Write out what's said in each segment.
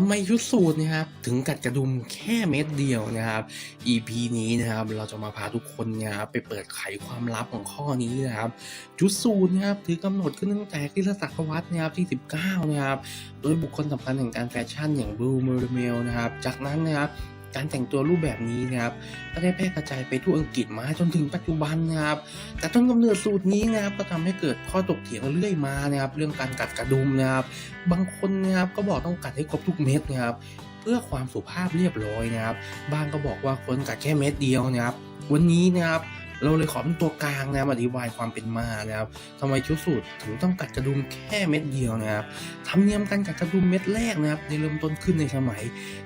ำไมชุดสูทนะครับถึงกัดกระดุมแค่เม็ดเดียวนะครับ EP นี้นะครับเราจะมาพาทุกคนเนะครับไปเปิดไขความลับของข้อนี้นะครับชุดสูทนะครับถือกำหนดขึ้นตั้งแต่คริสตศตวรรษนะครับที่ 19 นะครับโดยบุคคลสำคัญแห่งการแฟชั่นอย่างบรูเมอร์เมลนะครับจากนั้นนะครับ การแต่งตัวรูปแบบนี้นะครับก็ได้แพร่กระจายไปทั่วอังกฤษมาจนถึงปัจจุบันนะครับ แต่ต้นกำเนิดสูตรนี้นะครับก็ทำให้เกิดข้อตกเถียงเรื่อยมานะครับ เรื่องการกัดกระดุมนะครับ บางคนนะครับก็บอกต้องกัดให้ครบทุกเม็ดนะครับ เพื่อความสุภาพเรียบร้อยนะครับ บางก็บอกว่าคนกัดแค่เม็ดเดียวนะครับ วันนี้นะครับ เราเลยขอเป็นตัวกลางนะครับอธิบายความเป็นมานะครับทำไมชุดสูตรถึงต้องกัดกระดุมแค่เม็ดเดียวนะครับธรรมเนียมการกัดกระดุมเม็ดแรกนะครับได้เริ่มต้นขึ้นในสมัย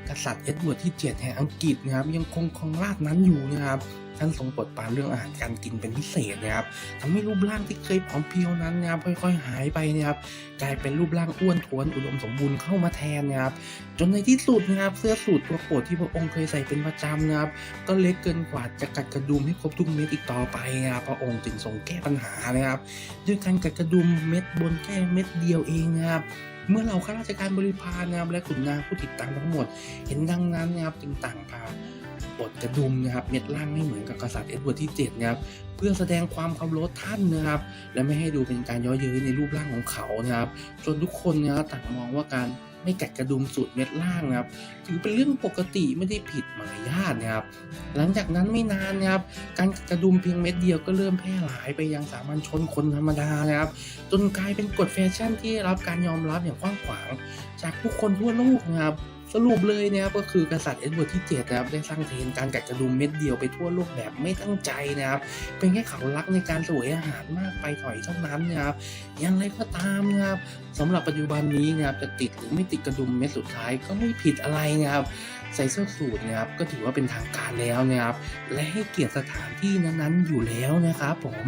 กษัตริย์เอ็ดเวิร์ดที่ 7 แห่งอังกฤษนะครับยังคงครองราชนั้นอยู่นะครับ ท่านทรงโปรดปรานเรื่องอาหารการกินเป็นพิเศษนะครับทำให้รูปร่างที่เคยผอมเพรียวนั้นนะครับค่อยๆหายไปนะครับกลายเป็นรูปร่างอ้วนท้วนอุดมสมบูรณ์เข้ามาแทนนะครับจนในที่สุดนะครับเสื้อสูทตัวโปรดที่พระองค์เคยใส่เป็นประจำนะครับก็เล็กเกินกว่าจะกัดกระดุมให้ครบทุกเม็ดอีกต่อไปนะครับพระองค์จึงทรงแก้ปัญหานะครับด้วยการกัดกระดุมเม็ดบนแค่เม็ดเดียวเองนะครับเมื่อเราข้าราชการบริพารนะครับและขุนนางผู้ติดตามทั้งหมด เห็นดังนั้นนะครับจึงต่างพา ปลดกระดุมนะครับเม็ดล่างไม่เหมือนกับกษัตริย์เอ็ดเวิร์ดที่7นะครับเพื่อแสดงความเคารพท่านนะครับ และไม่ให้ดูเป็นการย้อเย้ยในรูปร่างของเขานะครับจนทุกคนนะครับต่างมองว่าการไม่กัดกระดุมสูตรเม็ดล่างนะครับ ถือเป็นเรื่องปกติไม่ได้ผิดมารยาทนะครับ หลังจากนั้นไม่นานนะครับ การกัดกระดุมเพียงเม็ดเดียวก็เริ่มแพร่หลายไปยังสามัญชนคนธรรมดานะครับ จนกลายเป็นกฎแฟชั่นที่ได้รับการยอมรับอย่างกว้างขวาง จากผู้คนทั่วโลกนะครับ สรุปเลยนะครับก็คือกษัตริย์เอ็ดเวิร์ดที่7นะครับได้สร้างเทรนการกัดกระดุมเม็ดเดียวไปทั่วโลกแบบไม่ตั้งใจนะครับ เป็นแค่เขารักในการสวยอาหารมากไปถอยเท่านั้นนะครับอย่างไรก็ตามนะครับสำหรับปัจจุบันนี้นะครับจะติดหรือไม่ติดกระดุมเม็ดสุดท้ายก็ไม่ผิดอะไรนะครับใส่เสื้อสูทนะครับก็ถือว่าเป็นทางการแล้วนะครับและให้เกียรติสถานที่นั้นๆอยู่แล้วนะครับผม